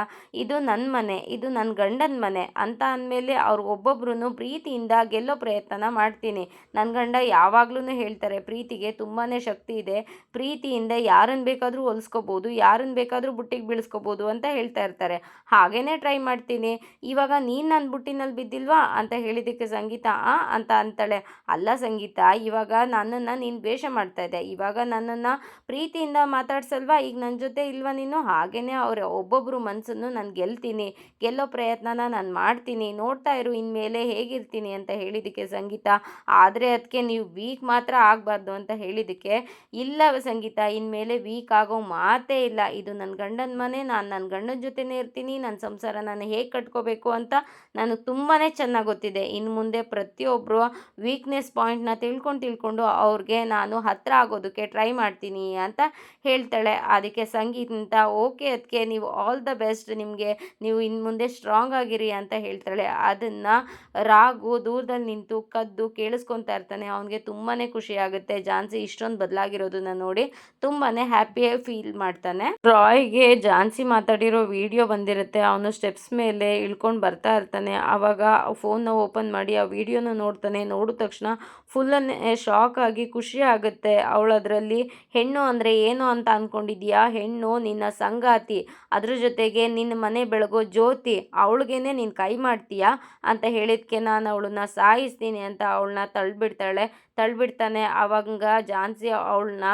ಇದು ನನ್ನ ಮನೆ, ಇದು ನನ್ನ ಗಂಡನ ಮನೆ ಅಂತ ಅಂದಮೇಲೆ ಅವ್ರು ಒಬ್ಬೊಬ್ರು ಪ್ರೀತಿಯಿಂದ ಗೆಲ್ಲೋ ಪ್ರಯತ್ನ ಮಾಡ್ತೀನಿ. ನನ್ನ ಗಂಡ ಯಾವಾಗ್ಲೂ ಹೇಳ್ತಾರೆ, ಪ್ರೀತಿಗೆ ತುಂಬಾ ಶಕ್ತಿ ಇದೆ. ಪ್ರೀತಿಯಿಂದ ಯಾರನ್ನು ಬೇಕಾದರೂ ಹೊಲಿಸ್ಕೋಬೋದು ಯಾರನ್ನು ಬೇಕಾದರೂ ಬುಟ್ಟಿಗೆ ಬೀಳಿಸ್ಕೋಬೋದು ಅಂತ ಹೇಳ್ತಾ ಇರ್ತಾರೆ. ಹಾಗೇ ಟ್ರೈ ಮಾಡ್ತೀನಿ. ಇವಾಗ ನೀನು ನನ್ನ ಬುಟ್ಟಿನಲ್ಲಿ ಬಿದ್ದಿಲ್ವಾ? ಅಂತ ಹೇಳಿದ್ದಕ್ಕೆ ಸಂಗೀತ, ಆ? ಅಂತ ಅಂತಾಳೆ. ಅಲ್ಲ ಸಂಗೀತ, ಇವಾಗ ನನ್ನನ್ನು ನೀನು ದ್ವೇಷ ಮಾಡ್ತಾ ಇದ್ದೆ ಇವಾಗ ನನ್ನನ್ನು ಪ್ರೀತಿಯಿಂದ ಮಾತಾಡ್ಸಲ್ವಾ? ಈಗ ನನ್ನ ಜೊತೆ ಇಲ್ವಾ ನೀನು? ಹಾಗೇ ಅವರ ಒಬ್ಬೊಬ್ಬರು ಮನಸ್ಸನ್ನು ನಾನು ಗೆಲ್ತೀನಿ. ಗೆಲ್ಲೋ ಪ್ರಯತ್ನನ ನಾನು ಮಾಡ್ತೀನಿ. ನೋಡ್ತಾ ಇರು ಇನ್ಮೇಲೆ ಹೇಗಿರ್ತೀನಿ ಅಂತ ಹೇಳಿದ್ದಕ್ಕೆ ಸಂಗೀತ. ಆದರೆ ಅದಕ್ಕೆ ನೀವು ವೀಕ್ ಮಾತ್ರ ಆಗಬಾರ್ದು ಅಂತ ಹೇಳಿದ್ದಕ್ಕೆ ಇಲ್ಲ ಸಂಗೀತ. ಇನ್ಮೇಲೆ ವೀಕ್ ಆಗೋ ಮಾತೇ ಇಲ್ಲ. ಇದು ನನ್ನ ಗಂಡನ ಮನೆ, ನಾನು ನನ್ನ ಗಂಡನ ಜೊತೆನೇ ಇರ್ತೀನಿ ನನ್ನ ಸಂಸಾರ ನಾನು ಹೇಗೆ ಕಟ್ಕೋಬೇಕು ಅಂತ ನನಗೆ ತುಂಬಾ ಚೆನ್ನಾಗಿ ಗೊತ್ತಿದೆ. ಇನ್ನು ಮುಂದೆ ಪ್ರತಿಯೊಬ್ಬರು ವೀಕ್ನೆಸ್ ಪಾಯಿಂಟ್ನ ತಿಳ್ಕೊಂಡು ತಿಳ್ಕೊಂಡು ಅವ್ರಿಗೆ ನಾನು ಹತ್ತಿರ ಆಗೋದಕ್ಕೆ ಟ್ರೈ ಮಾಡ್ತೀನಿ ಅಂತ ಹೇಳ್ತಾಳೆ. ಅದಕ್ಕೆ ಸಂಗೀತ ಓಕೆ ಅದಕ್ಕೆ ನೀವು ಆಲ್ ದ ಬೆಸ್ಟ್ ನಿಮಗೆ, ನೀವು ಇನ್ನು ಮುಂದೆ ಸ್ಟ್ರಾಂಗ್ ಆಗಿರಿ ಅಂತ ಹೇಳ್ತಾಳೆ. ಅದನ್ನು ರಾಗು ದೂರದಲ್ಲಿ ನಿಂತು ಕದ್ದು ಕೇಳಿಸ್ಕೊತಾ ಇರ್ತಾನೆ, ಅವನಿಗೆ ತುಂಬಾನೇ ಖುಷಿ ಆಗುತ್ತೆ. ಝಾನ್ಸಿ ಇಷ್ಟೊಂದು ಬದಲಾಗಿರೋದನ್ನ ನೋಡಿ ತುಂಬಾನೇ ಹ್ಯಾಪಿಯಾಗಿ ಫೀಲ್ ಮಾಡ್ತಾನೆ. ರಾಯ್ಗೆ ಝಾನ್ಸಿ ಮಾತಾಡಿರೋ ವಿಡಿಯೋ ಬಂದಿರುತ್ತೆ. ಅವನು ಸ್ಟೆಪ್ಸ್ ಮೇಲೆ ಇಳ್ಕೊಂಡು ಬರ್ತಾ ಇರ್ತಾನೆ. ಆವಾಗ ಫೋನ್ನ ಓಪನ್ ಮಾಡಿ ಆ ವಿಡಿಯೋನ ನೋಡ್ತಾನೆ. ನೋಡಿದ ತಕ್ಷಣ ಫುಲ್ಲನ್ನೇ ಶಾಕ್ ಆಗಿ ಖುಷಿ ಆಗುತ್ತೆ. ಅವಳು ಹೆಣ್ಣು ಅಂದರೆ ಏನು ಅಂತ ಅಂದ್ಕೊಂಡಿದ್ಯಾ ಹೆಣ್ಣು ನಿನ್ನ ಸಂಗಾತಿ, ಅದ್ರ ಜೊತೆಗೆ ನಿನ್ನ ಮನೆ ಬೆಳಗೋ ಜ್ಯೋತಿ, ಅವಳಿಗೇನೆ ನೀನು ಕೈ ಮಾಡ್ತೀಯಾ? ಅಂತ ಹೇಳಿದ್ಕೆ ನಾನು ಅವಳನ್ನ ಸಾಯಿಸ್ತೀನಿ ಅಂತ ಅವಳನ್ನ ತಳ್ಳಿಬಿಡ್ತಾಳೆ ತಳ್ಳಿಬಿಡ್ತಾನೆ ಆವಾಗ ಝಾನ್ಸಿ ಅವಳನ್ನ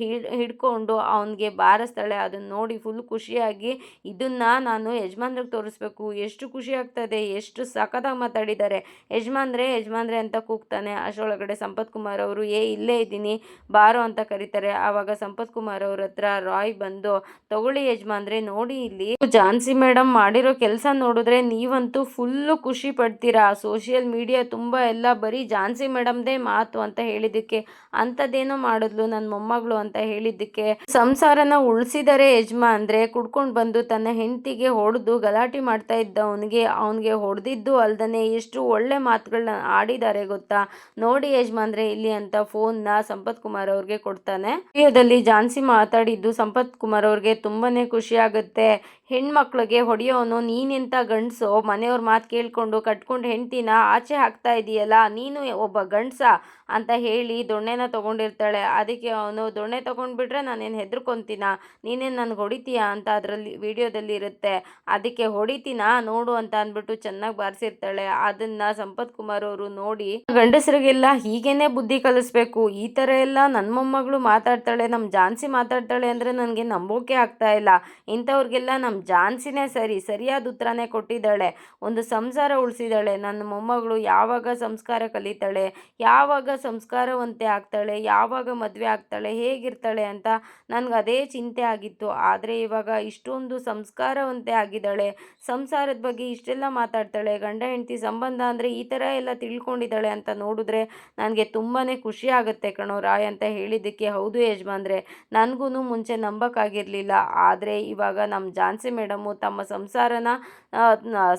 ಹಿಡ್, ಹಿಡ್ಕೊಂಡು ಅವನಿಗೆ ಬಾರಿಸ್ತಾಳೆ ಅದನ್ನು ನೋಡಿ ಫುಲ್ ಖುಷಿಯಾಗಿ ಇದನ್ನು ನಾನು ಯಜಮಾನ್ರಿಗೆ ತೋರಿಸ್ಬೇಕು. ಎಷ್ಟು ಖುಷಿ ಆಗ್ತದೆ. ಎಷ್ಟು ಸಖತ್ತಾಗಿ ಮಾತಾಡಿದ್ದಾರೆ ಯಜಮಾನ್ರೆ ಯಜಮಾನ್ರೆ ಅಂತ ಕೂಗ್ತಾನೆ. ಅಷ್ಟರೊಳಗಡೆ ಸಂಪತ್ ಕುಮಾರ್ ಅವರು, ಏ, ಇಲ್ಲೇ ಇದ್ದೀನಿ. ಬಾರೋ ಅಂತ ಕರೀತಾರೆ. ಆವಾಗ ಸಂಪತ್ ಕುಮಾರ್ ಅವ್ರ ಹತ್ರ ರಾಯ್ ಬಂದು, ತಗೊಳ್ಳಿ ಯಜಮಾನ್ರೆ, ನೋಡಿ ಇಲ್ಲಿ ಝಾನ್ಸಿ ಮೇಡಮ್ ಮಾಡಿರೋ ಕೆಲಸ ನೋಡಿದ್ರೆ ನೀವಂತೂ ಫುಲ್ಲು ಖುಷಿ ಪಡ್ತೀರಾ. ಸೋಷಿಯಲ್ ಮೀಡಿಯಾ ತುಂಬ ಎಲ್ಲ ಬರೀ ಝಾನ್ಸಿ ಮೇಡಮ್ದೇ ಮಾತು ಅಂತ ಹೇಳಿದ್ದಕ್ಕೆ ಅಂಥದ್ದೇನೋ ಮಾಡಿದ್ಲು ನನ್ನ ಮೊಮ್ಮಗಳು ಅಂತ ಹೇಳಿದ್ದಕ್ಕೆ. ಸಂಸಾರನ ಉಳಿಸಿದರೆ ಯಜಮಾ ಅಂದರೆ ಕುಡ್ಕೊಂಡು ಬಂದು ತನ್ನ ಹೆಂಡತಿಗೆ ಹೊಡೆದು ಗಲಾಟೆ ಮಾಡ್ತಾ ಇದ್ದ ಅವನಿಗೆ ಅವನಿಗೆ ಹೊಡೆದಿದ್ದು ಅಲ್ದನೆ ಎಷ್ಟು ಒಳ್ಳೆ ಮಾತುಗಳನ್ನ ಆಡಿದ್ದಾರೆ ಗೊತ್ತಾ? ನೋಡಿ ಯಜಮಾನ್ರೆ ಇಲ್ಲಿ ಅಂತ ಫೋನ್ನ ಸಂಪತ್ ಕುಮಾರ್ ಅವ್ರಿಗೆ ಕೊಡ್ತಾನೆ. ವಿಡಿಯೋದಲ್ಲಿ ಜಾನ್ಸಿ ಮಾತಾಡಿದ್ದು ಸಂಪತ್ ಕುಮಾರ್ ಅವ್ರಿಗೆ ತುಂಬಾನೇ ಖುಷಿ ಆಗುತ್ತೆ. ಹೆಣ್ಮಕ್ಳಿಗೆ ಹೊಡೆಯೋನು ನೀನೆಂತ ಗಂಡಸು? ಮನೆಯವ್ರ ಮಾತು ಕೇಳ್ಕೊಂಡು ಕಟ್ಕೊಂಡು ಹೆಂಡ್ತಿನ ಆಚೆ ಹಾಕ್ತಾ ಇದೆಯಲ್ಲ, ನೀನು ಒಬ್ಬ ಗಂಡಸ? ಅಂತ ಹೇಳಿ ದೊಣ್ಣೆನ ತೊಗೊಂಡಿರ್ತಾಳೆ. ಅದಕ್ಕೆ ಅವನು, ದೊಣ್ಣೆ ತೊಗೊಂಡ್ಬಿಟ್ರೆ ನಾನೇನು ಹೆದರ್ಕೊತೀನ? ನೀನೇನು ನನಗೆ ಹೊಡಿತೀಯಾ? ಅಂತ ಅದರಲ್ಲಿ ವಿಡಿಯೋದಲ್ಲಿ ಇರುತ್ತೆ. ಅದಕ್ಕೆ, ಹೊಡಿತೀನಾ? ನೋಡು ಅಂತ ಅಂದ್ಬಿಟ್ಟು ಚೆನ್ನಾಗಿ ಬಾರಿಸಿರ್ತಾಳೆ. ಅದನ್ನು ಸಂಪತ್ ಕುಮಾರ್ ಅವರು ನೋಡಿ ಗಂಡಸರಿಗೆಲ್ಲ ಹೀಗೇನೆ ಬುದ್ಧಿ ಕಲಿಸ್ಬೇಕು. ಈ ಥರ ಎಲ್ಲ ನನ್ನ ಮೊಮ್ಮಗಳು ಮಾತಾಡ್ತಾಳೆ. ನಮ್ಮ ಜಾನ್ಸಿ ಮಾತಾಡ್ತಾಳೆ ಅಂದರೆ ನನಗೆ ನಂಬೋಕೆ ಆಗ್ತಾ ಇಲ್ಲ. ಇಂಥವ್ರಿಗೆಲ್ಲ ನಮ್ಮ ಜಾನ್ಸಿನೇ ಸರಿ, ಸರಿಯಾದ ಉತ್ತರನೇ ಕೊಟ್ಟಿದ್ದಾಳೆ. ಒಂದು ಸಂಸಾರ ಉಳಿಸಿದಾಳೆ ನನ್ನ ಮೊಮ್ಮಗಳು ಯಾವಾಗ ಸಂಸ್ಕಾರ ಕಲಿತಾಳೆ? ಯಾವಾಗ ಸಂಸ್ಕಾರವಂತೆ ಆಗ್ತಾಳೆ, ಯಾವಾಗ ಮದುವೆ ಆಗ್ತಾಳೆ, ಹೇಗಿರ್ತಾಳೆ ಅಂತ ನನಗೆ ಅದೇ ಚಿಂತೆ ಆಗಿತ್ತು. ಆದರೆ ಇವಾಗ ಇಷ್ಟೊಂದು ಸಂಸ್ಕಾರವಂತೆ ಆಗಿದ್ದಾಳೆ, ಸಂಸಾರದ ಬಗ್ಗೆ ಇಷ್ಟೆಲ್ಲ ಮಾತಾಡ್ತಾಳೆ, ಗಂಡ, ಹೆಂಡತಿ ಸಂಬಂಧ ಅಂದರೆ ಈ ಥರ ಎಲ್ಲ ತಿಳ್ಕೊಂಡಿದ್ದಾಳೆ ಅಂತ ನೋಡಿದ್ರೆ ನನಗೆ ತುಂಬಾ ಖುಷಿ ಆಗುತ್ತೆ ಕಣೋ ರಾಯ್ ಅಂತ ಹೇಳಿದ್ದಕ್ಕೆ. ಹೌದು ಯಜಮಾನ್ರೆ ನನಗೂ ಮುಂಚೆ ನಂಬಕ್ಕಾಗಿರಲಿಲ್ಲ. ಆದರೆ ಇವಾಗ ನಮ್ಮ ಝಾನ್ಸಿ ಮೇಡಮು ತಮ್ಮ ಸಂಸಾರನ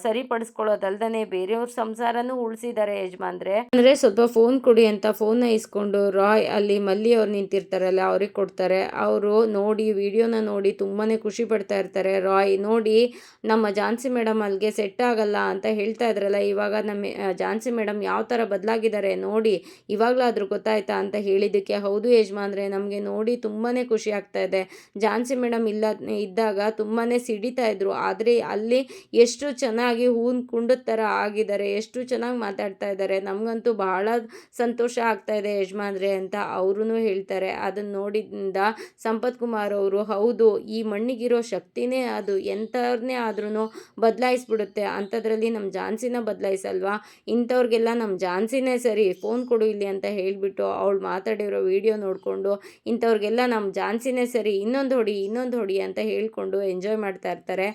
ಸರಿಪಡಿಸ್ಕೊಳ್ಳೋದಲ್ದೇ ಬೇರೆಯವ್ರ ಸಂಸಾರನೂ ಉಳಿಸಿದ್ದಾರೆ ಯಜಮಾನ್ರೆ. ಅಂದರೆ ಸ್ವಲ್ಪ ಫೋನ್ ಕೊಡಿ ಅಂತ ಫೋನ್ನ ಇಸ್ಕೊಂಡು ರಾಯ್ ಅಲ್ಲಿ ಮಲ್ಲಿ ಅವ್ರು ನಿಂತಿರ್ತಾರಲ್ಲ, ಅವ್ರಿಗೆ ಕೊಡ್ತಾರೆ. ಅವರು ನೋಡಿ ವಿಡಿಯೋನ ನೋಡಿ ತುಂಬಾ ಖುಷಿ ಪಡ್ತಾ ಇರ್ತಾರೆ. ರಾಯ್ ನೋಡಿ, ನಮ್ಮ ಝಾನ್ಸಿ ಮೇಡಮ್ ಅಲ್ಲಿಗೆ ಸೆಟ್ ಆಗಲ್ಲ ಅಂತ ಹೇಳ್ತಾ ಇದ್ರಲ್ಲ, ಇವಾಗ ನಮ್ಮ ಝಾನ್ಸಿ ಮೇಡಮ್ ಯಾವ ಥರ ಬದಲಾಗಿದ್ದಾರೆ ನೋಡಿ, ಇವಾಗಲಾದ್ರೂ ಗೊತ್ತಾಯ್ತಾ? ಅಂತ ಹೇಳಿದ್ದಕ್ಕೆ, ಹೌದು ಯಜಮಾನ್ರೆ, ನಮಗೆ ನೋಡಿ ತುಂಬಾ ಖುಷಿ ಆಗ್ತಾ ಇದೆ. ಝಾನ್ಸಿ ಮೇಡಮ್ ಇಲ್ಲ, ಇದ್ದಾಗ ತುಂಬಾ ಸಿಡಿತಾ ಇದ್ರು. ಆದರೆ ಅಲ್ಲಿ ಎಷ್ಟು ಚೆನ್ನಾಗಿ ಹೂನ್ ಕುಂಡದ ಥರ ಆಗಿದ್ದಾರೆ, ಎಷ್ಟು ಚೆನ್ನಾಗಿ ಮಾತಾಡ್ತಾ ಇದ್ದಾರೆ. ನಮಗಂತೂ ಬಹಳ ಸಂತೋಷ ಆಗ್ತಾ ಇದೆ ಯಜಮಾನ್ರೆ ಅಂತ ಅವರು ಹೇಳ್ತಾರೆ. ಅದನ್ನು ನೋಡಿದಿಂದ ಸಂಪತ್ ಕುಮಾರ್ ಅವರು, ಹೌದು, ಈ ಮಣ್ಣಿಗಿರೋ ಶಕ್ತಿನೇ ಅದು ಎಂಥವ್ರನ್ನೇ ಆದ್ರೂ ಬದಲಾಯಿಸ್ಬಿಡುತ್ತೆ. ಅಂಥದ್ರಲ್ಲಿ ನಮ್ಮ ಜಾನ್ಸಿನ ಬದಲಾಯಿಸಲ್ವಾ? ಇಂಥವ್ರಿಗೆಲ್ಲ ನಮ್ಮ ಜಾನ್ಸಿನೇ ಸರಿ, ಫೋನ್ ಕೊಡು ಇಲ್ಲಿ ಅಂತ ಹೇಳಿಬಿಟ್ಟು ಅವಳು ಮಾತಾಡಿರೋ ವಿಡಿಯೋ ನೋಡಿಕೊಂಡು, ಇಂಥವ್ರಿಗೆಲ್ಲ ನಮ್ಮ ಜಾನ್ಸಿನೇ ಸರಿ, ಇನ್ನೊಂದು ಹೊಡಿ ಇನ್ನೊಂದು ಹೊಡಿ ಅಂತ ಹೇಳಿಕೊಂಡು ಎಂಜಾಯ್ ಮಾಡ್ತಾ ಇರ್ತಾರೆ.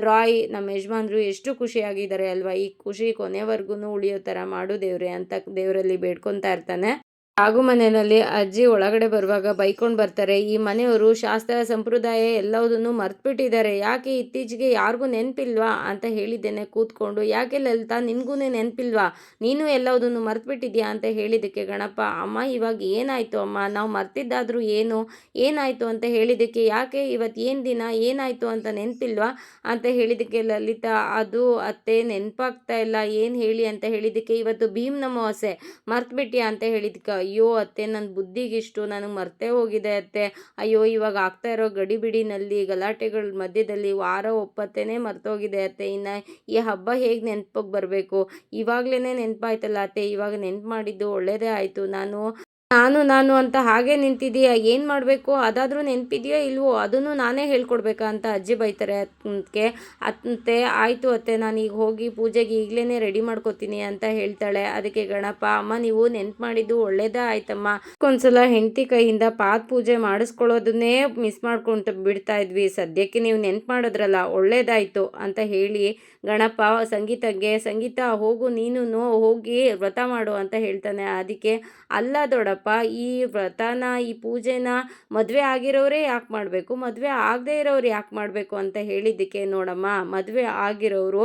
ರಾಯ್ ನಮ್ಮ ಯಜಮಾನ್ರು ಎಷ್ಟು ಖುಷಿಯಾಗಿದ್ದಾರೆ ಅಲ್ವಾ? ಈ ಖುಷಿ ಕೊನೆವರೆಗೂ ಉಳಿಯೋ ಥರ ಮಾಡು ದೇವ್ರೆ ಅಂತ ದೇವರಲ್ಲಿ ಬೇಡ್ಕೊತಾ ಇರ್ತಾನೆ ಆಗು ಮನೆಯಲ್ಲಿ ಅಜ್ಜಿ ಒಳಗಡೆ ಬರುವಾಗ ಬೈಕೊಂಡು ಬರ್ತಾರೆ. ಈ ಮನೆಯವರು ಶಾಸ್ತ್ರ, ಸಂಪ್ರದಾಯ ಎಲ್ಲವುದನ್ನು ಮರ್ತ್ಬಿಟ್ಟಿದ್ದಾರೆ. ಯಾಕೆ ಇತ್ತೀಚೆಗೆ ಯಾರಿಗೂ ನೆನಪಿಲ್ವಾ ಅಂತ ಹೇಳಿದ್ದೇನೆ ಕೂತ್ಕೊಂಡು. ಯಾಕೆ ಲಲಿತಾ, ನಿನಗೂ ನೆನಪಿಲ್ವಾ? ನೀನು ಎಲ್ಲವುದನ್ನು ಮರ್ತ್ಬಿಟ್ಟಿದ್ಯಾ ಅಂತ ಹೇಳಿದ್ದಕ್ಕೆ, ಗಣಪ, ಅಮ್ಮ, ಇವಾಗ ಏನಾಯಿತು ಅಮ್ಮ? ನಾವು ಮರ್ತಿದ್ದಾದರೂ ಏನು? ಏನಾಯಿತು ಅಂತ ಹೇಳಿದ್ದಕ್ಕೆ, ಯಾಕೆ ಇವತ್ತು ಏನು ದಿನ? ಏನಾಯಿತು ಅಂತ ನೆನಪಿಲ್ವಾ? ಅಂತ ಹೇಳಿದ್ದಕ್ಕೆ, ಲಲಿತಾ, ಅದು ಅತ್ತೆ ನೆನಪಾಗ್ತಾ ಇಲ್ಲ. ಏನು ಹೇಳಿ? ಅಂತ ಹೇಳಿದ್ದಕ್ಕೆ, ಇವತ್ತು ಭೀಮ್ ನಮೋಸೆ ಮರ್ತ್ಬಿಟ್ಯಾ? ಅಂತ ಹೇಳಿದ್ದಕ್ಕೆ ಅಯ್ಯೋ ಅತ್ತೆ ನನ್ನ ಬುದ್ಧಿಗಿಷ್ಟು ನನಗೆ ಮರ್ತೇ ಹೋಗಿದೆ ಅತ್ತೆ. ಅಯ್ಯೋ, ಇವಾಗ ಆಗ್ತಾ ಇರೋ ಗಡಿಬಿಡಿನಲ್ಲಿ, ಗಲಾಟೆಗಳ ಮಧ್ಯದಲ್ಲಿ ವಾರ ಒಪ್ಪತ್ತೇನೆ ಮರ್ತೋಗಿದೆ ಅತ್ತೆ. ಇನ್ನು ಈ ಹಬ್ಬ ಹೇಗೆ ನೆನ್ಪಿಗೆ ಬರಬೇಕು? ಇವಾಗಲೇ ನೆನಪಾಯ್ತಲ್ಲ ಅತ್ತೆ. ಇವಾಗ ನೆನ್ಪು ಮಾಡಿದ್ದು ಒಳ್ಳೆಯದೇ ಆಯಿತು. ನಾನು ನಾನು ನಾನು ಅಂತ ಹಾಗೆ ನಿಂತಿದ್ದೀಯ? ಏನು ಮಾಡಬೇಕು? ಅದಾದರೂ ನೆನಪಿದೆಯೋ ಇಲ್ವೋ? ಅದನ್ನು ನಾನೇ ಹೇಳ್ಕೊಡ್ಬೇಕಾ ಅಂತ ಅಜ್ಜಿ ಬೈತಾರೆ ಅದಕ್ಕೆ ಅತ್ತೆ, ಆಯಿತು ಅತ್ತೆ, ನಾನು ಈಗ ಹೋಗಿ ಪೂಜೆಗೆ ಈಗಲೇ ರೆಡಿ ಮಾಡ್ಕೋತೀನಿ ಅಂತ ಹೇಳ್ತಾಳೆ. ಅದಕ್ಕೆ ಗಣಪ, ಅಮ್ಮ, ನೀವು ನೆನ್ಪು ಮಾಡಿದ್ದು ಒಳ್ಳೇದೇ ಆಯ್ತಮ್ಮ. ಒಂದ್ಸಲ ಹೆಂಡತಿ ಕೈಯಿಂದ ಪಾತ್ ಪೂಜೆ ಮಾಡಿಸ್ಕೊಳ್ಳೋದನ್ನೇ ಮಿಸ್ ಮಾಡ್ಕೊಂಡು ಬಿಡ್ತಾ ಇದ್ವಿ. ಸದ್ಯಕ್ಕೆ ನೀವು ನೆನ್ಪು ಮಾಡಿದ್ರಲ್ಲ, ಒಳ್ಳೇದಾಯಿತು ಅಂತ ಹೇಳಿ ಗಣಪ ಸಂಗೀತಗೆ ಸಂಗೀತ ಹೋಗು ನೀನು ಹೋಗಿ ವ್ರತ ಮಾಡು ಅಂತ ಹೇಳ್ತಾನೆ. ಅದಕ್ಕೆ, ಅಲ್ಲ ದೊಡ್ಡಪ್ಪ ಈ ವ್ರತನ, ಈ ಪೂಜೆನ ಮದುವೆ ಆಗಿರೋರೇ ಯಾಕೆ ಮಾಡಬೇಕು? ಮದುವೆ ಆಗದೇ ಇರೋರು ಯಾಕೆ ಮಾಡಬೇಕು ಅಂತ ಹೇಳಿದ್ದಕ್ಕೆ ನೋಡಮ್ಮ, ಮದುವೆ ಆಗಿರೋರು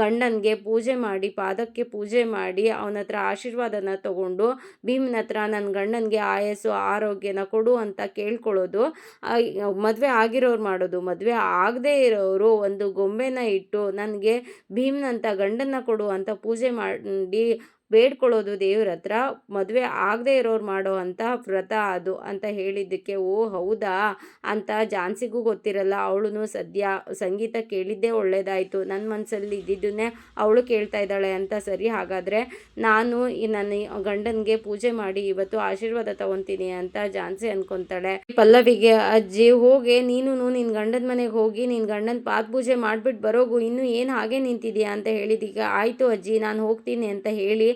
ಗಂಡನಿಗೆ ಪೂಜೆ ಮಾಡಿ, ಪಾದಕ್ಕೆ ಪೂಜೆ ಮಾಡಿ, ಅವನ ಹತ್ರ ಆಶೀರ್ವಾದನ ತಗೊಂಡು ಭೀಮನ ಹತ್ರ ನನ್ನ ಗಂಡನಿಗೆ ಆಯಸ್ಸು, ಆರೋಗ್ಯನ ಕೊಡು ಅಂತ ಕೇಳ್ಕೊಳ್ಳೋದು ಮದುವೆ ಆಗಿರೋರು ಮಾಡೋದು. ಮದುವೆ ಆಗದೇ ಇರೋರು ಒಂದು ಗೊಂಬೆನ ಇಟ್ಟು ನನಗೆ ಭೀಮ್ನಂತ ಗಂಡನ್ನ ಕೊಡು ಅಂತ ಪೂಜೆ ಮಾಡಿ ಬೇಡ್ಕೊಳ್ಳೋದು ದೇವ್ರ ಹತ್ರ, ಮದುವೆ ಆಗದೆ ಇರೋರು ಮಾಡೋ ಅಂಥ ವ್ರತ ಅದು ಅಂತ ಹೇಳಿದ್ದಕ್ಕೆ, ಓ ಹೌದಾ ಅಂತ ಜಾನ್ಸಿಗೂ ಗೊತ್ತಿರಲ್ಲ. ಅವಳು ಸದ್ಯ ಸಂಗೀತ ಕೇಳಿದ್ದೇ ಒಳ್ಳೇದಾಯಿತು. ನನ್ನ ಮನಸ್ಸಲ್ಲಿ ಇದ್ದಿದ್ದನ್ನೇ ಅವಳು ಕೇಳ್ತಾ ಇದ್ದಾಳೆ ಅಂತ ಸರಿ. ಹಾಗಾದರೆ ನಾನು ನನ್ನ ಗಂಡನಿಗೆ ಪೂಜೆ ಮಾಡಿ ಇವತ್ತು ಆಶೀರ್ವಾದ ತಗೊತೀನಿ ಅಂತ ಜಾನ್ಸಿ ಅನ್ಕೊಂತಾಳೆ. ಪಲ್ಲವಿಗೆ, ಅಜ್ಜಿ ಹೋಗಿ ನೀನು ನಿನ್ನ ಗಂಡನ ಮನೆಗೆ ಹೋಗಿ ನಿನ್ನ ಗಂಡನ ಪಾದ ಪೂಜೆ ಮಾಡಿಬಿಟ್ಟು ಬರೋಗು, ಇನ್ನೂ ಏನು ಹಾಗೆ ನಿಂತಿದೆಯಾ ಅಂತ ಹೇಳಿದೀಗ, ಆಯಿತು ಅಜ್ಜಿ, ನಾನು ಹೋಗ್ತೀನಿ ಅಂತ ಹೇಳಿ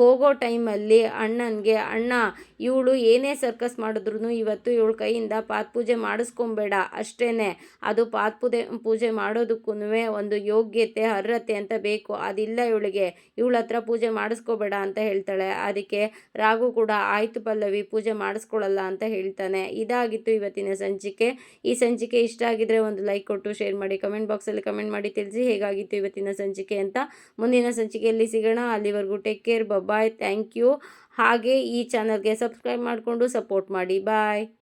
ಹೋಗೋ ಟೈಮಲ್ಲಿ ಅಣ್ಣನಿಗೆ, ಅಣ್ಣ, ಇವಳು ಏನೇ ಸರ್ಕಸ್ ಮಾಡಿದ್ರು ಇವತ್ತು ಇವಳು ಕೈಯಿಂದ ಪಾತ್ ಪೂಜೆ ಮಾಡಿಸ್ಕೊಂಬೇಡ ಅಷ್ಟೇ ಅದು ಪಾತ್ ಪೂಜೆ ಪೂಜೆ ಮಾಡೋದಕ್ಕೂ ಒಂದು ಯೋಗ್ಯತೆ, ಅರ್ಹತೆ ಅಂತ ಬೇಕು. ಅದಿಲ್ಲ ಇವಳಿಗೆ. ಇವಳ ಹತ್ರ ಪೂಜೆ ಮಾಡಿಸ್ಕೋಬೇಡ ಅಂತ ಹೇಳ್ತಾಳೆ. ಅದಕ್ಕೆ ರಾಘು ಕೂಡ, ಆಯ್ತು ಪಲ್ಲವಿ, ಪೂಜೆ ಮಾಡಿಸ್ಕೊಳ್ಳಲ್ಲ ಅಂತ ಹೇಳ್ತಾನೆ. ಇದಾಗಿತ್ತು ಇವತ್ತಿನ ಸಂಚಿಕೆ. ಈ ಸಂಚಿಕೆ ಇಷ್ಟ ಆಗಿದ್ರೆ ಒಂದು ಲೈಕ್ ಕೊಟ್ಟು, ಶೇರ್ ಮಾಡಿ, ಕಮೆಂಟ್ ಬಾಕ್ಸಲ್ಲಿ ಕಮೆಂಟ್ ಮಾಡಿ ತಿಳಿಸಿ ಹೇಗಾಗಿತ್ತು ಇವತ್ತಿನ ಸಂಚಿಕೆ ಅಂತ. ಮುಂದಿನ ಸಂಚಿಕೆಯಲ್ಲಿ ಸಿಗೋಣ. ಅಲ್ಲಿವರೆಗೂ take care bye thank you. ಹಾಗೆ ಈ ಚಾನಲ್ಗೆ ಸಬ್ಸ್ಕ್ರೈಬ್ ಮಾಡಿಕೊಂಡು ಸಪೋರ್ಟ್ ಮಾಡಿ. ಬಾಯ್.